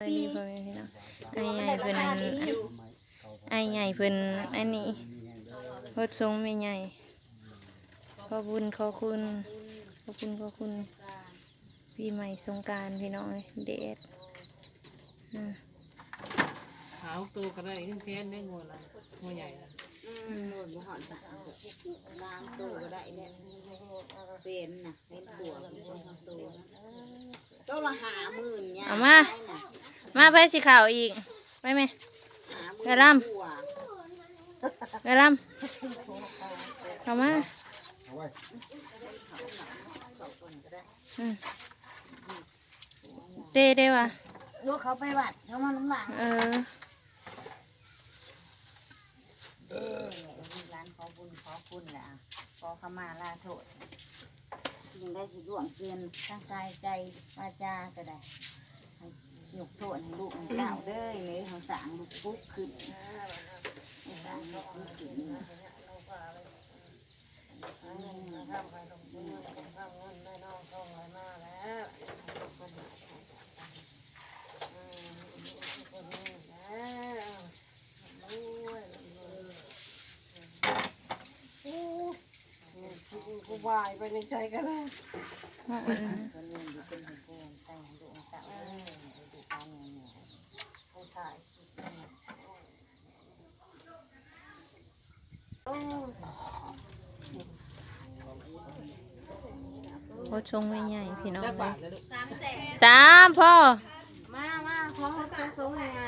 สวัสดีพ่อแม่พี่น้องไอ้ใหญ่เพิ่นไอ้ใหญ่เพิ่นอันนี้โพดทรงไม่ใหญ่ขอบคุณขอบคุณขอบคุณขอบคุณปีใหม่สงกรารพี่น้องเอ้ยเดดอ่าหาตัวก็ได้ขึ้นเทนได้งัวละงัวใหญ่ละ อืมโน่นบ่หอนค่ะล้างตัวก็ได้เนี่ยเป็นน่ะเป็นบวกเป็นของตัวตัวละหาหมื่นเนี่ยเอามามาไปสิข่าวอีก ไปไหมเวลาเวลาเข้ามาอืมเต้ได้ปะลูกเขาไปวัดเขามาน้ำหลังเออ ร้านขอบุญขอคุณแหละขอขมาลาโทษยิงได้สิดวงเกินทั้งกายใจวาจาก็ได้ห้ยกโทษให้ลูกให้เต้าเด้อเลยเขาสั่งลูกปุ๊บขึ้นสั่งลูกปุ๊บขึ้น กูวายไปในใจกันแล้วคนหนึ่งอยู่เป็นคนแก่แต่งลูกให้เต้าเด้อให้ลูกตาเหนื่อยๆผู้ชายโคชงไม่ใหญ่พี่น้องจักเลบายทเลยลูกสามแสนสามพ่อมามาพร้อมกับกระทรวงยังไง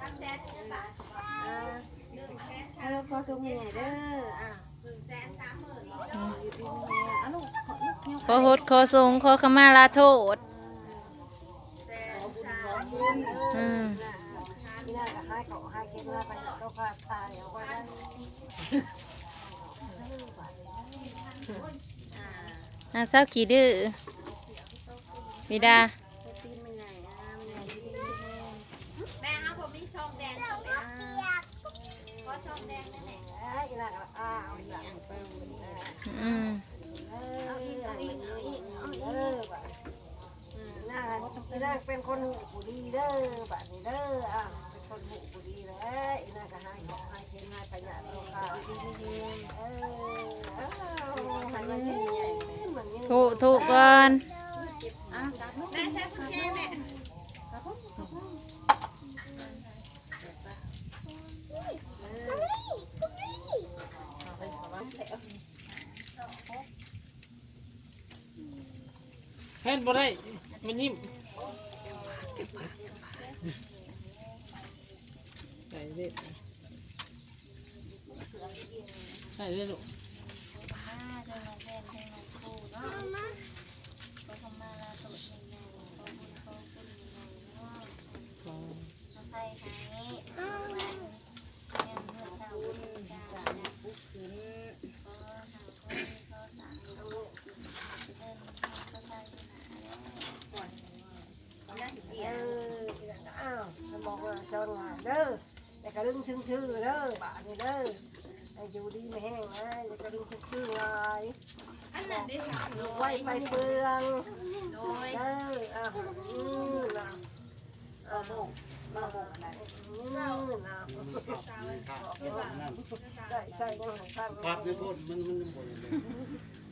สามแสนบาทอ่าให้เราพอส่งยังไงเด้ออะ หนึ่งแสนสามหมื่นอยู่ดีมีเงินอะลูกขอลูกเงี้ยขอโหดขอทรงขอขมาลาโทษขอบุญขอบุญเออือมนี่น่าจะให้เขาให้เก็บมาไปเขาขาดตายเอาไว้ได้อ่าน่าเศร้าขี้ดื้อบิดาตีนไม่ไงอะไม่ไงที่แม่เอาผมมีซองแดงซองแดงขอซองแดงนั่นแหละเอ้ยน่าจะอ่าเอาอีกอย่างเปิ้ลอ่าอืมนาอีน่าเป็นคนหูผู้ดีเด้อบัดนี้เด้ออะเป็นคนหูผู้ดีเลยอีน่าก็ให้บอกให้เทนให้ประหยัดลกาดีดีเออเอาให้มันดีใหญ่เหมือนนี้ถูกถูกก่อน อะจับลูก แม่ใช้กุญแจแม่ แพ นบ่ได้ มันนิ่มใส่เด็ดใส่เด็ดลูกเอออ้าวจะบอกว่าเจ้าหน้าเด้อแต่กระดึงชื่อชื่อเด้อบ้านนี่เด้อไอ้อยู่ดีไม่แห้งนะแต่กระดึงชื่อชื่อไว้ อันนั้นได้ค่ะ ลูก ไว้ไปเปลืองโดยเด้ออะอืมนะเอาบุกมาบุกอะไรอืมนะใส่ใส่ยังของท่านปรับในโทษมันมันบ่นเลย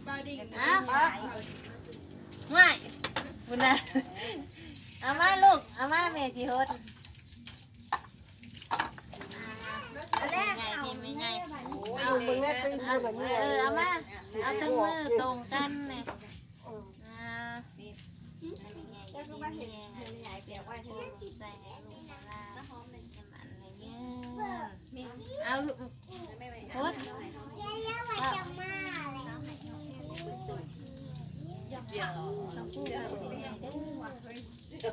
บาดิ่งอะไม่บุญนะเอามาลูกเอามาแม่สิโหด อัน แรกไงพี่ไม่ไงเอามึงแม่ตีมือแบบนี้เออเอามาเอาทั้งมือตรงกันเนี่ยอ่าแล้วก็มาเห็นเห็นใหญ่แก่ว่าเธอใส่ให้ลูกมาลาน้ำมันอะไรเงี้ยเอาลูกไม่ไหวโหด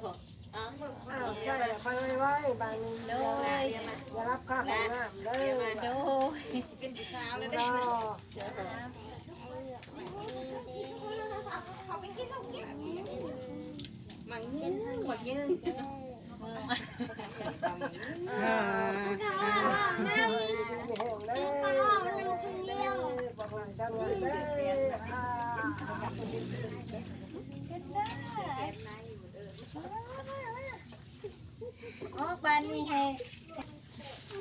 อ้าวใช่ไปไว้บางนี้เด้ออย่ารับค่าของน้ำเด้อโดยเป็นผู้สาวแล้แล้ววเด้ได้อเขาไปกินเรากินมังยืนมังยืนอ่าไม่แห้งเลยบอกว่าจังเลยเด้อโอ้ บ้านนี้ให้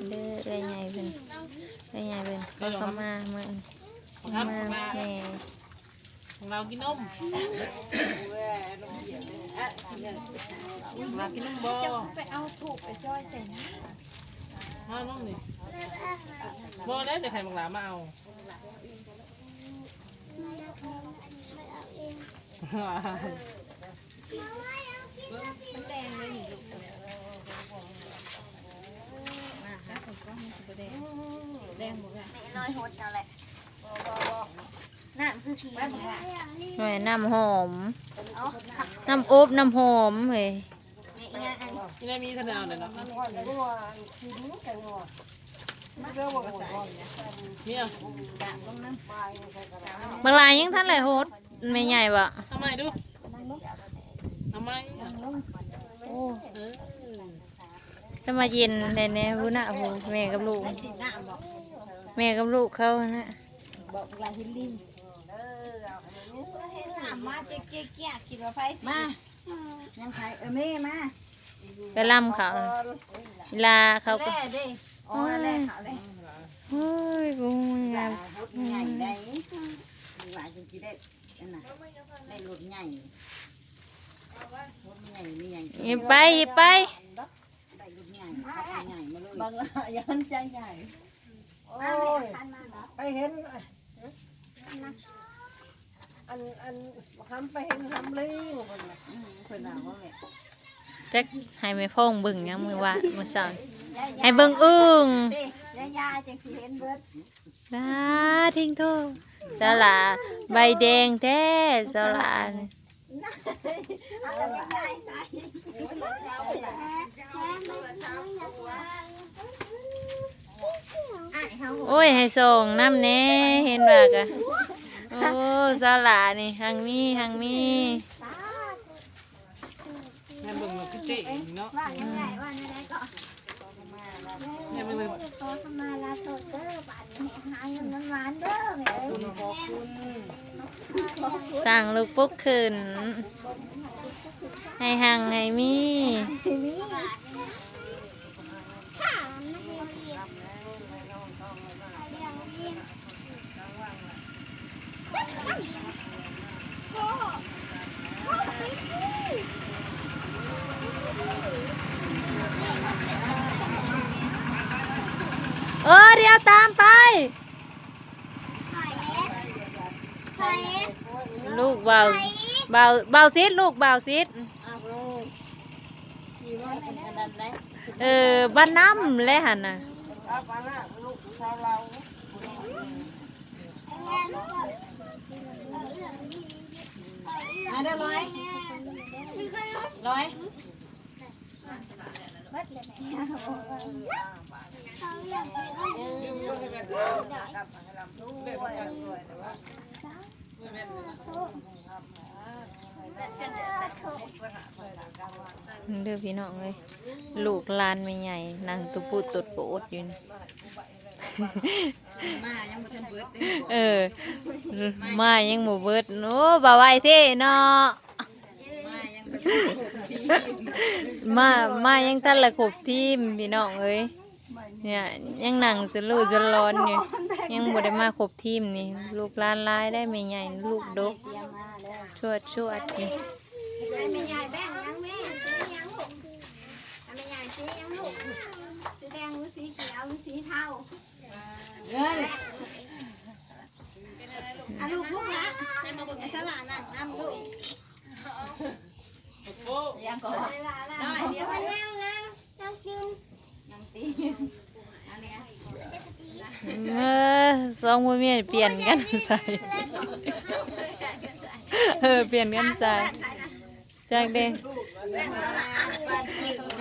เด้อเอ้ยใหญ่เพิ่นเอ้ยใหญ่เพิ่นเข้ามาเมื่อครับมาขอแห่ของเรากินนมเรากินนมบ่ไปเอาถูกไปจ้อยใส่นะมาน้องนี่บ่ได้เดี๋ยวใครบังหลามาเอามันแดงเลยนี่ลูก มาหาคนก็มันสิบ่แดงแดงหมดเลยน้อยโหดกันแหละน่ะคือสีมันว่าแม่น้ำหอม เอาน้ำอบน้ำหอมเฮ้ยนี่อีกอันนี่นายมีทนายเอาเลยเนาะก่อนก็ว่ากินกันว่าไม่ได้ว่าก่อนมีอะไปใส่กระดาษบางรายยังท่านไหลโฮดไม่ใหญ่บ่ทำไมดูทำไมอะโอ้เออ จะมาเย็นแน่ๆผู้น่ะผู้แม่กับลูกสีหน้าบอกแม่กับลูกเขานะบอกลายหินลินเออเอาอันนี้เห็นหนามมาเจ๊เจ๊เกี้ยกินว่าไฟสิมายังไงเออแม่มาก็ล่ำเขาเวลาเขาก็แล่ดิอ๋อแล่เขาเลยโอ้ยกูงามรถใหญ่ได้หลายจนสิได้อันน่ะได้รถใหญ่รถใหญ่นี่ใหญ่หยิบไปหยิบไปได้รถ ใหญ่ขับรถใหญ่มาเลยบางยันใจใหญ่โอ้ยไปเห็นอันอันทำไปเห็นทำลิงคนน่ะอืมเพิ่นน่ะว่าแม่จักให้แม่พ่องเบิ่งยังมือว่ามือสอนให้เบิ่งอึ้งดิยายาจังสิเห็นเบิดลาทิ้งโทษสลาใบแดงแท้สลานี่เอาแต่ย โอ้ยให้ส่งน้ำแน่เห็นว่ากะโอ้สลานี่หังมีหังมีแม่เบิ่งมันคือเจ๊เนาะว่ายังไงว่าในไหนก็แม่เบิ่งโตทำมาลาโตเด้อบ้านนี้หาเงินน้ำหวานเด้อแม่เอ้ยขอบคุณสั่งลูกปุ๊กขึ้นให้หังให้มี ยวตามไป ลูกเบาเบาเบาซิดลูกเบาซิดเป็นกระดเออบ้านน้ำและหันน่ะนะลูกชาวเรามาได้ร้อยร้อยเเด้อพี่น้องเลยลูกลานไม่ใหญ่นางตุพูดตดโปดอยู่นี่มายังบ่ทันเออ มายังหมูเบิดโอ้บ่าวไหวเท่เนาะมายังบ่ทันครบทีมายังทันละครบทีมพี่น้องเอ้ย เนี่ยยังนั่งสลูจะร้อนอยู่ยังบ่ได้มาครบทีมนี่ ลูกหลานหลายได้ไม่ใหญ่ลูกดกชวดชวดนี่แม่ใหญ่แบ่งยังแม่ซื้อยังลูกแม่ใหญ่ซื้อยังลูกสีแดงหรือสีเขียวหรือสีเทาเงินอะลูกลูกละไอ้สลาน่ะน้ำลูกโอ้ยังก็เวลาละน้อยเดี๋ยวมันยังนะยังกินยังตีอัน เออสองพ่อแม่เปลี่ยนกันใส่ เออเปลี่ยนกันใส่จากเด็ก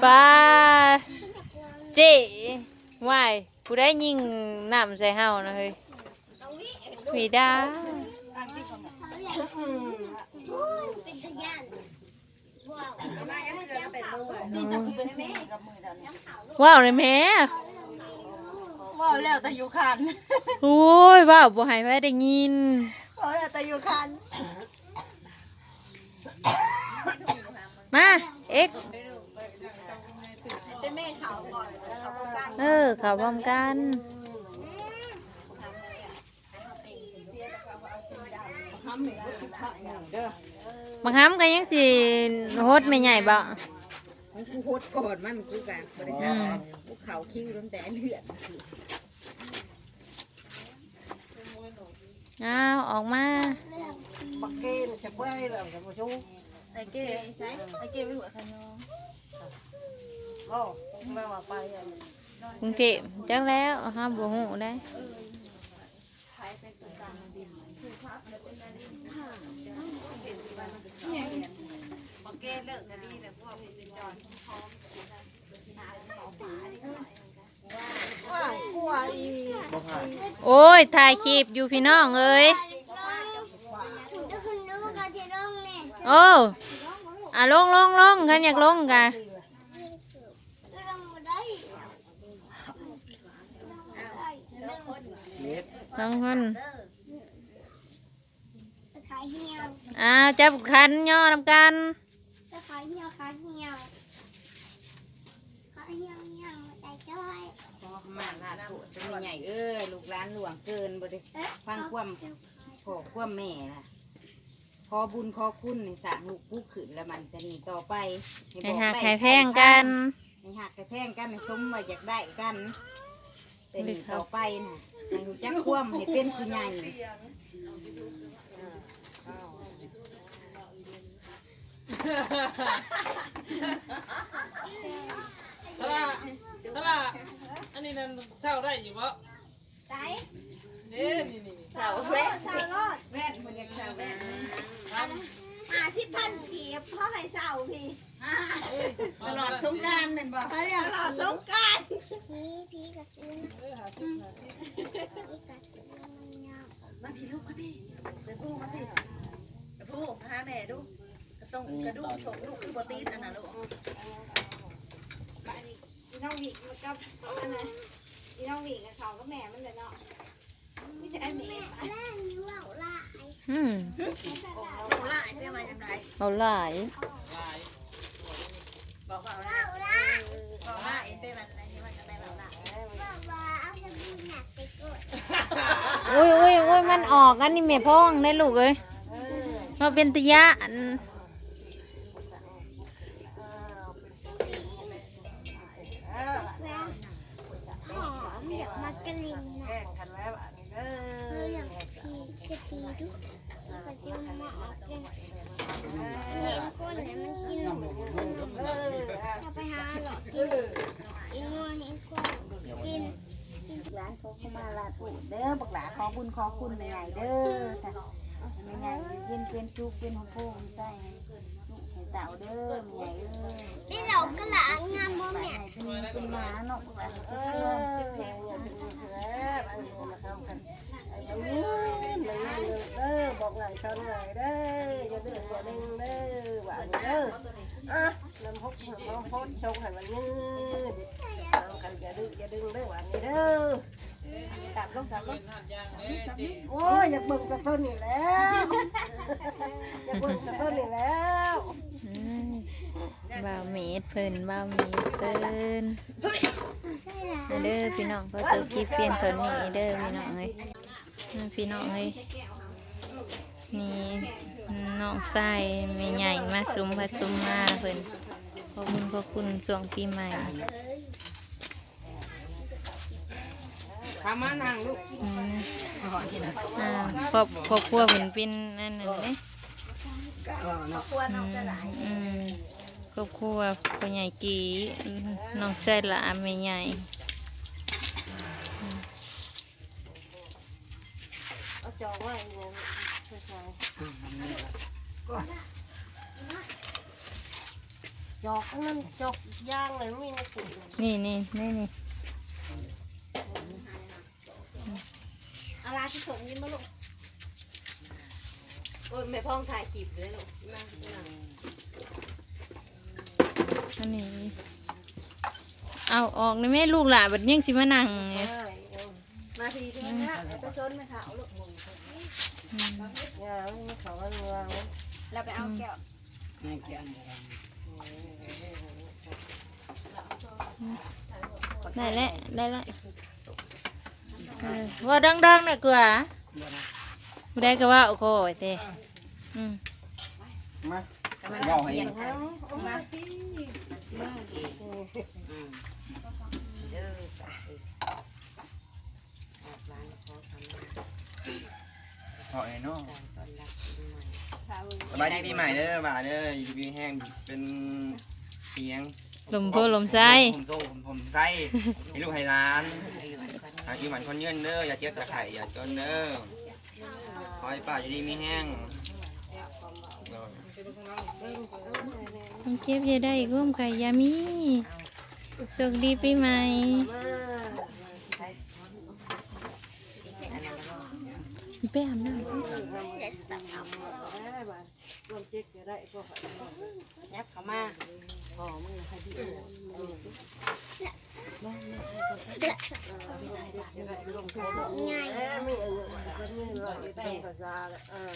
ป้าเจ๊วายผู้ได้ยิงน้ำใส่เฮานะเฮ้ยผีดาว้าวเลยแม่ ว่าแล้วแต่อยู่คันโอ้ยว้าวบ่ใหายไปได้ยินว่าแล้วแต่อยู่คันมาเอ็กเป็นแม่เขาก่อนเขาก็กันเออเขาพร้อมกันทำหนึ่งก็ทุกข์หนึ่งเด้อบางครั้งก็ยังสิโฮดไม่ใหญ่บ่ มันกูโคตรกอดมันกูกันบริการกูเขาคิ้วตั้งแต่เลือดเอาออกมาบักเกนจะไปแล้วจะมาชูไอ้เก้ไอ้เก้ไม่หัวขนมโอ้ไม่ว่าไปอะกรุงเทพจักแล้วห้ามบ่ฮู้ได้บอกเก้เลิกกันดีแต่พวก เป็นจอนว่างกลัวอีบ่ผ่านโอ้ยถ่ายคลิปอยู่พี่น้องเอ้ยโอ้อะลงลงลงคันอยากลงกะเม็ดสองคนขายเหี่ยวอ้าวจับคันย่อนำกันจะขาย เหี่ยวขาเหี่ยวขาเหี่ยวเหี่ยวใจจ้อยพอขมาลาดโถจะไม่ใหญ่เอ้ยลูกร้านหลวงเกินบ่ได้เอ๊ะฟังความพ่อความแม่ล่ะขอบุญขอคุณในสางลูกผู้ขืนและมันจะหนีต่อไปให้บอกหักได้ให้แพงกันให้หักให้แพงกันให้สมว่าอยากได้กันแต่หนีต่อไปน่ะให้รู้จักความให้เป็นผู้ใหญ่ ถ้าล่ะถ้าล่ะอันนี้นั่นเช่าได้อยู่บ่ใจนี่นี่นี่เสาแม่แว่นสาวรอดแว่นมันอยากเสาแว่นหาสิบพันกีบพ่อให้สาวพี่ตลอดสงกรารเป็นบ่ไปเรียนรอสงกรารพีพีกับซื้อพีกับซื้อมันยาวมาพี่ลูกมาพี่ไปพูดมาพี่ไปพูดหาแม่ดูกระ ต้องกระดูกส่งลูกคือโปรตีนอันน่ะลูกบ้านนี้อีน้องหวีมันก็อันนั้นอีน้องหวีกับเขาก็แม่มันเลยเนาะไม่ใช่ไอ้แม่แม่นิ้วเหล่าลายอืมโอ้ล่ะใช่ไหมจำได้เอาหลายลายบอกว่าเหล่าลายบอกว่าเอ็นเป็นอะไรที่ว่าจะได้แบบล่ะบอกว่าเอาจะมีหนักไปกดโอ้ยโอ้ยโอ้ยมันออกอันนี้แม่พ้องได้ลูกเอ้ยเออมาเป็นตะยะอัน เออ แล้วหอ มเดี๋ยวมาลิ่นแกนะล้งกันแล้วอะนี่เด้เออออย่างพีกระทีดูกระซิวหมาออกกันเห็นคนเนี่ยมันกินเอออะเอาไปหาหลอดกินอีงัวเห็นคนกินร้านเขาเข้ามาลาดโถเด้อบักหลาขอบุญขอคุณใหญ่เด้อค่ะแม่ใหญ่เย็นเป็นสุขเป็นหัวโพงใส่ เต่าเด้อแม่เอ้ยนี่เราก็ลางามบ่แม่ให้เป็นเป็นหมาเนาะเอเอออแม่เนี่ยจะมีแล้วอันนี้มาเข้ากันไอ้เด้อมันนั่งเด้อบอกไงตอนไงเด้ออย่าเดืออย่าเด้งเด้อหว่าเด้ออะน้ำพกน้ำพกชงให้มันยืดเอากันอย่าดึงอย่าดึงเด้อว่านี่เด้อกลับลงกลับลงโอ้ยอยากเบิ่งกระต้นนี่แล้วอยากเบิ่งกระต้นนี่แล้ว บ่าวเมดเพิ่นบ่าวเมดเพิ่นเอาเด้อพี่น้องเขาเจอคลิปเปลี่ยนตอนนี้เด้อพี่น้องเอ้ยอ่าพี่น้องเอ้ยนี่น้องชายแม่ใหญ่มาซุมพัดซุมมาเพิ่นขอบคุณขอบคุณช่วงปีใหม่ทำมานั่งลูกอืมอ่าครอบครอบครัวเพิ่นเป็นอันนั้นเด้ครัวน้องสลายอืมค รอบครัวพ่อใหญ่กีอืมน้องชายหลานแม่ใหญ่เอาจองไว้เนี่ยช่วยๆจอกอันนั้นจอกย่างเลยไม่มีในถุงนี่นี่นี่นี่อาลาที่ส่งยิ้มมาลูกโอ้ยแม่พ้องถ่ายคลิปเลยลูกนั่งนั่ง อันนี้ เอาออกนี่แม่ลูกหลานบัดยังสิมานั่งเนี่ย มาทีเดียวนะไปชนไม่ขาลูกอืมย่างไม่เขาว่าเมืองเราไปเอาแก้วให้แกนได้แล้วได้แล้วเออว่าดังๆน่ะกว่าผู้ใดก็ว่าโอ้โหเต้อืม มาบ อกให้ขอไอ้น้องสบายดีปีใหม่เด้อบ่าเด้ออยู่ดีแห้งเป็นเสียงลมโพลมไส้ผมโซ่ผมผมไส้ให้ลูกให้ร้านหาอยู่หมันคนเงินเด้ออย่าเจ็บอย่าไข่อย่าจนเด้อขอให้ป้าอยู่ดีมีแห้ง ต้องเก็บยาได้ร่วมไก่ยามีโชคดีปีใหม่ไปอาบน้ำรวมจิตก็ได้พวกยับเข้ามาพอมึงใครที่อื่นใหญ่แม่มีอยเป็นมีรอยเป็นภาเลยเออ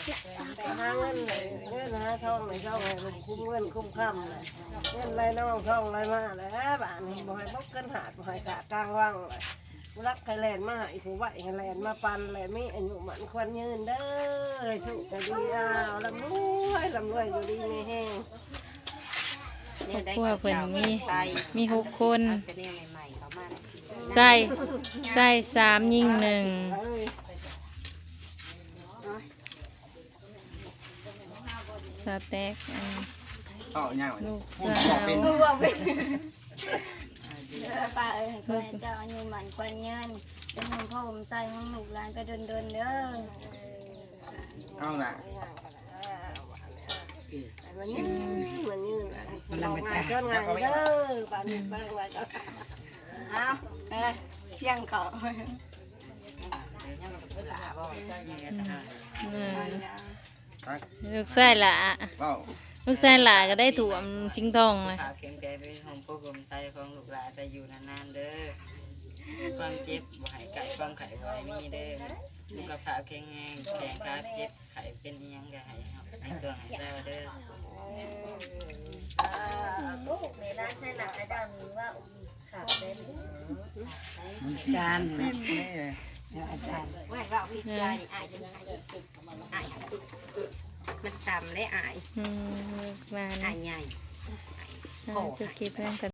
หาเงินเลยเงินหาทองเลยเจ้าให้ลุงคุ้มเงินคุ้มค่ำเลยเงินไรน้องทองไรมาแล้วบ้านนี้บ่ให้บกเกินหาดบ่ให้กะกลางว่างเลยรักไทยแลนด์มาอีกว่าไทยแลนด์มาปันแลนด์มีอายุมันควรยืนเด้อถูกจะดีอ้าวลำรวยลำรวยอยู่ดีไม่แห้งครอบครัวเพิ่นมีมีหกคน ใส่ใส่สามยิ่งหนึ่ง เอ สเต็กอันเข้าย่างลูกพูดสาบอกวเป็นป้าเอ้ยขอให้เจ้าอายุหมันกว่าเงินเป็นห่วงพ่อผมใจของลูกหลานไปโดนๆเด้อเอาล่ะมันยืนมันยืนมันลงงานจนงานเด้อบ้านนี้บ้านไว้ก็เอาเอ้ยเสียงเขาเออตัก ลูกใส่ละเป้าลูกใส่ละก็ได้ถ่วมชิงทองเลย ฝากเพียงใจเป็นของพวกผมใจของลูกหลานจะอยู่นานๆเด้อความเจ็บบ่ใหายไก่ความไข่บ่ใหายมีเด้อสุขภาพแข็งแรงแข็งขาเจ็บไข่เป็นอิหยังก็ให้ครับให้ส่วนให้เจ้าเด้อลูกในร้านใช่หลักไอ้ดาวมีว่าขาดเป็นจานนี่ ว่าว่าพี่ใจอายจนอายอายมันต่ำและอายอืมลูกหลานอายใหญ่อ่าจะเก็บเพื่อนกัน